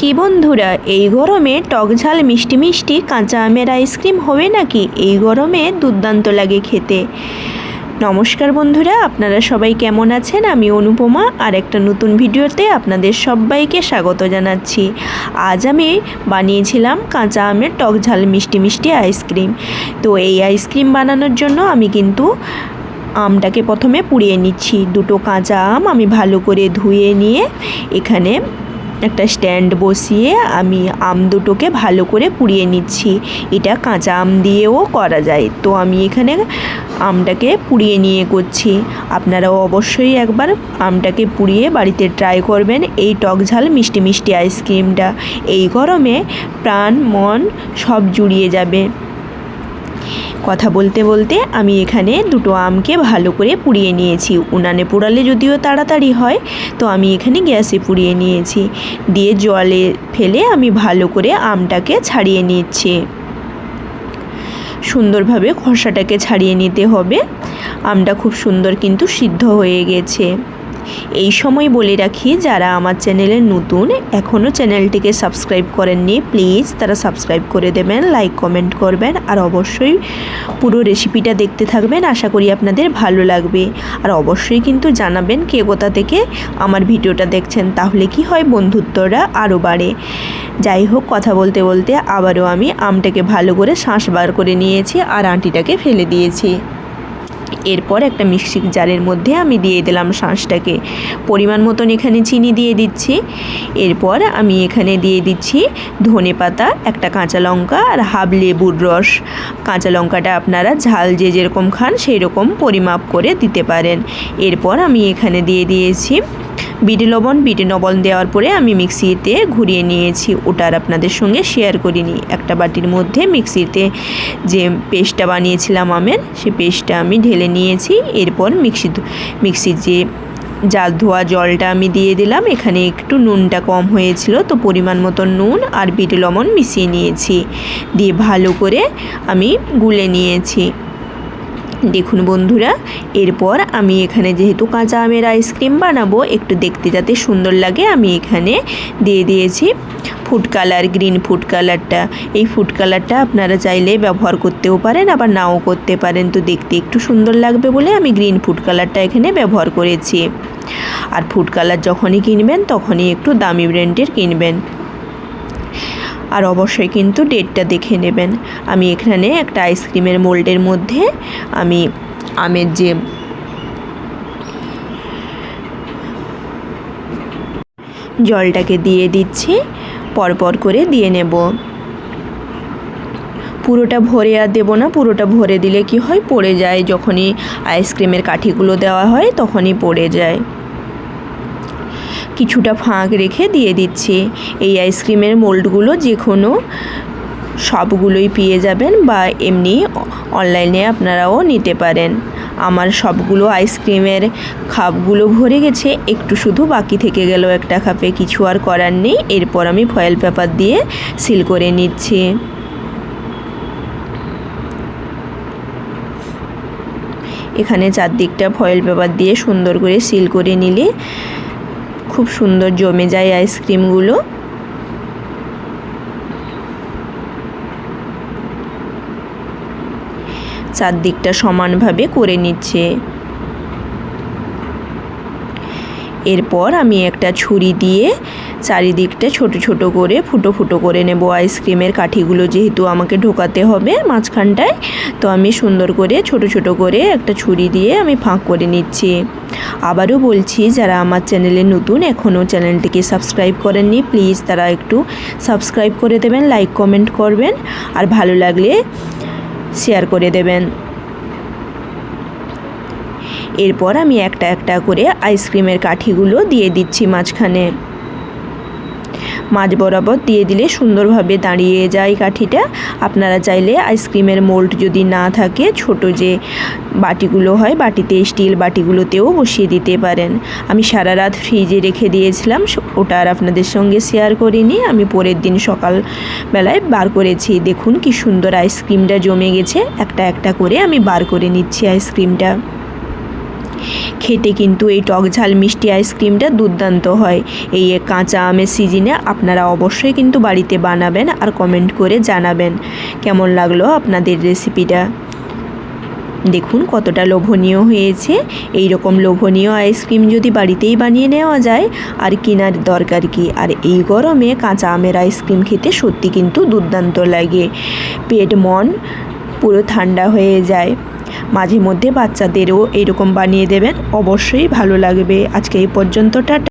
কি বন্ধুরা, এই গরমে টক ঝাল, মিষ্টি মিষ্টি, কাঁচা আমের আইসক্রিম হবে নাকি? এই গরমে দুর্দান্ত লাগে খেতে। নমস্কার বন্ধুরা, আপনারা সবাই কেমন আছেন? আমি অনুপমা, আর একটা নতুন ভিডিওতে আপনাদের সবাইকে স্বাগত জানাচ্ছি। আজ আমি বানিয়েছিলাম কাঁচা আমের টক ঝাল, মিষ্টি মিষ্টি আইসক্রিম। তো এই আইসক্রিম বানানোর জন্য আমি কিন্তু আমটাকে প্রথমে পুড়িয়ে নিচ্ছি। দুটো কাঁচা আম আমি ভালো করে ধুয়ে নিয়ে এখানে একটা স্ট্যান্ড বসিয়ে আমি আম দুটোকে ভালো করে পুড়িয়ে নিচ্ছি। এটা কাঁচা আম দিয়েও করা যায়। তো আমি এখানে আমটাকে পুড়িয়ে নিয়ে করছি আপনারাও অবশ্যই একবার আমটাকে পুড়িয়ে বাড়িতে ট্রাই করবেন এই টক ঝাল মিষ্টি মিষ্টি আইসক্রিমটা এই গরমে প্রাণ, মন সব জুড়িয়ে যাবে। কথা বলতে বলতে আমি এখানে দুটো আমকে ভালো করে পুড়িয়ে নিয়েছি। উনানে পোড়ালে যদিও তাড়াতাড়ি হয়, তো আমি এখানে গ্যাসে পুড়িয়ে নিয়েছি। দিয়ে জলে ফেলে আমি ভালো করে আমটাকে ছাড়িয়ে নিচ্ছি। সুন্দরভাবে খোসাটাকে ছাড়িয়ে নিতে হবে। আমটা খুব সুন্দর কিন্তু সিদ্ধ হয়ে গেছে। এই সময় বলে রাখি, যারা আমার চ্যানেলে নতুন এখনও চ্যানেলটিকে সাবস্ক্রাইব করেননি, প্লিজ তারা সাবস্ক্রাইব করে দেবেন, লাইক, কমেন্ট করবেন, আর অবশ্যই পুরো রেসিপিটা দেখতে থাকবেন, আশা করি আপনাদের ভালো লাগবে। আর অবশ্যই কিন্তু জানাবেন কে কোথা থেকে আমার ভিডিওটা দেখছেন, তাহলে কি হয় বন্ধুত্বরা আরও বাড়ে। যাই হোক, কথা বলতে বলতে আবারও আমি আমটাকে ভালো করে শাঁস বার করে নিয়েছি, আর আঁটিটাকে ফেলে দিয়েছি। এরপর একটা মিক্সির জারের মধ্যে আমি দিয়ে দিলাম শাঁসটাকে। পরিমাণ মতন এখানে চিনি দিয়ে দিচ্ছি। এরপর আমি এখানে দিয়ে দিচ্ছি ধনে পাতা, একটা কাঁচা লঙ্কা আর হাফ লেবুর রস। কাঁচা লঙ্কাটা আপনারা ঝাল যে যেরকম খান সেই রকম পরিমাপ করে দিতে পারেন। এরপর আমি এখানে দিয়ে দিয়েছি বিটে লবণ বিটে লবণ দেওয়ার পরে আমি মিক্সিতে ঘুরিয়ে নিয়েছি। ওটা আর আপনাদের সঙ্গে শেয়ার করিনি। একটা বাটির মধ্যে মিক্সিতে যে পেস্টটা বানিয়েছিলাম আমের, সে পেস্টটা আমি ঢেলে নিয়েছি। এরপর মিক্সি মিক্সির যে জাল ধোয়া জলটা আমি দিয়ে দিলাম। এখানে একটু নুনটা কম হয়েছিল, তো পরিমাণ মতো নুন আর বিটে লবণ মিশিয়ে নিয়েছি। দিয়ে ভালো করে আমি গুলে নিয়েছি। দেখুন বন্ধুরা, এরপর আমি এখানে যেহেতু কাঁচা আমের আইসক্রিম বানাবো, একটু দেখতে যাতে সুন্দর লাগে, আমি এখানে দিয়ে দিয়েছি ফুড কালার গ্রিন ফুড কালারটা এই ফুড কালারটা আপনারা চাইলে ব্যবহার করতেও পারেন, আবার নাও করতে পারেন। তো দেখতে একটু সুন্দর লাগবে বলে আমি গ্রিন ফুড কালারটা এখানে ব্যবহার করেছি। আর ফুড কালার যখনই কিনবেন, তখনই একটু দামি ব্র্যান্ডের কিনবেন। আর অবশ্যই কিন্তু ডেটটা দেখে নেবেন। আমি এখানে একটা আইসক্রিমের মোল্ডের মধ্যে আমি আমের যে জলটাকে দিয়ে দিচ্ছি, পরপর করে দিয়ে নেব। পুরোটা ভরে আর দেবো না, পুরোটা ভরে দিলে কি হয়? পড়ে যায়। যখনই আইসক্রিমের কাঠিগুলো দেওয়া হয় তখনই পড়ে যায়। কিছুটা ফাঁক রেখে দিয়ে দিচ্ছি। এই আইসক্রিমের মোল্ডগুলো যে কোনো সবগুলোই পেয়ে যাবেন বা এমনি অনলাইনে আপনারাও নিতে পারেন। আমার সবগুলো আইসক্রিমের খাপগুলো ভরে গেছে, একটু শুধু বাকি থেকে গেল একটা খাপে, কিছু আর করার নেই। এরপর আমি ফয়েল পেপার দিয়ে সিল করে নিচ্ছি। এখানে চারদিকটা ফয়েল পেপার দিয়ে সুন্দর করে সিল করে নিলে খুব সুন্দর জমে যায় আইসক্রিমগুলো চারদিকটা সমানভাবে করে নিচ্ছে। এরপর আমি একটা ছুরি দিয়ে চারিদিকটা ছোট ছোট করে, ফুটো ফুটো করে নেব। আইসক্রিমের কাঠিগুলো যেহেতু আমাকে ঢোকাতে হবে মাঝখানটায়, তো আমি সুন্দর করে ছোট ছোট করে একটা ছুরি দিয়ে আমি ফাঁক করে নিচ্ছি। আবারও বলছি, যারা আমার চ্যানেলে নতুন, এখনও চ্যানেলটিকে সাবস্ক্রাইব করেননি, প্লিজ তারা একটু সাবস্ক্রাইব করে দেবেন, লাইক, কমেন্ট করবেন, আর ভালো লাগলে শেয়ার করে দেবেন। এরপর আমি একটা একটা করে আইসক্রিমের কাঠিগুলো দিয়ে দিচ্ছি মাঝখানে। মাঝ বরাবর দিয়ে দিলে সুন্দরভাবে দাঁড়িয়ে যায় কাঠিটা। আপনারা চাইলে আইসক্রিমের মোল্ড যদি না থাকে, ছোট যে বাটিগুলো হয়, বাটিতে স্টিল বাটিগুলোতেও বসিয়ে দিতে পারেন। আমি সারা রাত ফ্রিজে রেখে দিয়েছিলাম ওটা আর আপনাদের সঙ্গে শেয়ার করিনি। আমি পরের দিন সকাল বেলায় বার করেছি। দেখুন কি সুন্দর আইসক্রিমটা জমে গেছে। একটা একটা করে আমি বার করে নিচ্ছি আইসক্রিমটা। খেতে কিন্তু এই টক ঝাল মিষ্টি আইসক্রিমটা দুর্দান্ত হয়। এই কাঁচা আমের সিজনে আপনারা অবশ্যই কিন্তু বাড়িতে বানাবেন আর কমেন্ট করে জানাবেন। কেমন লাগল আপনাদের রেসিপিটা? দেখুন কতটা লোভনীয় হয়েছে। এই রকম লোভনীয় আইসক্রিম যদি বাড়িতেই বানিয়ে নেওয়া যায়, আর কেনার দরকার কি? আর এই গরমে কাঁচা আমের আইসক্রিম খেতে সত্যি কিন্তু দুর্দান্ত লাগে। পেট মন পুরো ঠান্ডা হয়ে যায়। মাঝে মধ্যে বাচ্চাদেরও এরকম বানিয়ে দেবেন, অবশ্যই ভালো লাগবে। আজকে এই পর্যন্ত, টাটা।